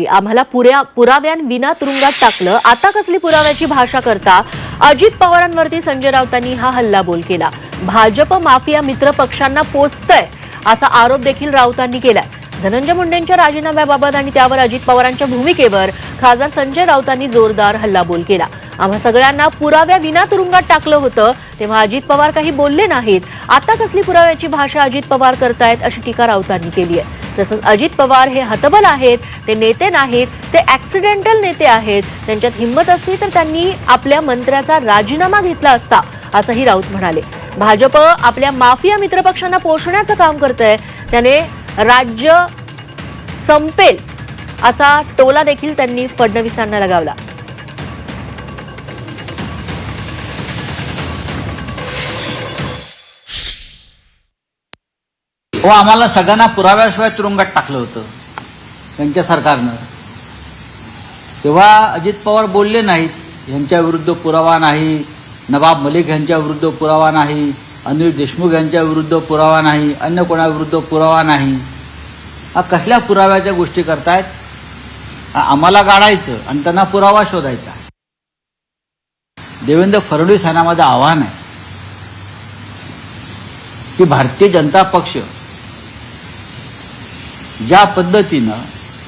आम्हाला पुऱ्या पुराव्यांविना तुरुंगात टाकलं. आता कसली पुराव्याची भाषा करता? अजित पवारांवरती संजय राऊतांनी हा हल्लाबोल केला. भाजप माफिया मित्र पक्षांना पोचतंय असा आरोप देखील राऊतांनी केलाय. धनंजय मुंडेंच्या राजीनाम्याबाबत आणि त्यावर अजित पवारांच्या भूमिकेवर खासदार संजय राऊतांनी जोरदार हल्लाबोल केला. आम्हा सगळ्यांना पुराव्याविना तुरुंगात टाकलं होतं तेव्हा अजित पवार काही बोलले नाहीत. आता कसली पुराव्याची भाषा अजित पवार करतायत अशी टीका राऊतांनी केली आहे. तसंच अजित पवार हे हतबल आहेत ते नेते नाहीत ते ऍक्सिडेंटल नेते आहेत. त्यांच्यात हिंमत असती तर त्यांनी आपल्या मंत्र्याचा राजीनामा घेतला असता असंही राऊत म्हणाले. भाजप आपल्या माफिया मित्रपक्षांना पोषण्याचं काम करतंय. त्याने राज्य संपेल असा टोला देखील त्यांनी फडणवीसांना लगावला. हो आम्हाला सगळ्यांना पुराव्याशिवाय तुरुंगात टाकलं होतं. त्यांच्या सरकारनं तेव्हा अजित पवार बोलले नाहीत यांच्या विरुद्ध पुरावा नाही. नवाब मलिक यांच्या विरुद्ध पुरावा नाही. अनिल देशमुख यांच्या विरुद्ध पुरावा नाही. अन्य कोणाविरुद्ध पुरावा नाही. हा कसल्या पुराव्याच्या गोष्टी करतायत? आम्हाला गाडायचं आणि त्यांना पुरावा शोधायचा. देवेंद्र फडणवीस यांना माझं आव्हान आहे की भारतीय जनता पक्ष ज्या पद्धतीनं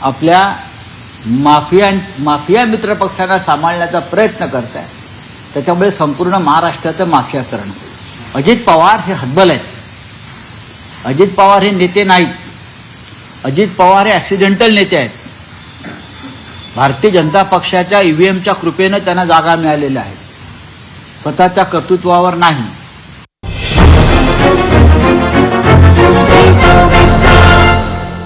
आपल्या माफिया माफिया मित्र पक्षांना सांभाळण्याचा प्रयत्न करत आहे त्याच्यामुळे संपूर्ण महाराष्ट्राचं माफियाकरण अजित पवार हे हतबल आहेत. अजित पवार हे नेते नाहीत. अजित पवार हे ऍक्सिडेंटल नेते आहेत. भारतीय जनता पक्षाच्या ईव्हीएमच्या कृपेनं त्यांना जागा मिळालेल्या आहेत. स्वतःच्या कर्तृत्वावर नाही.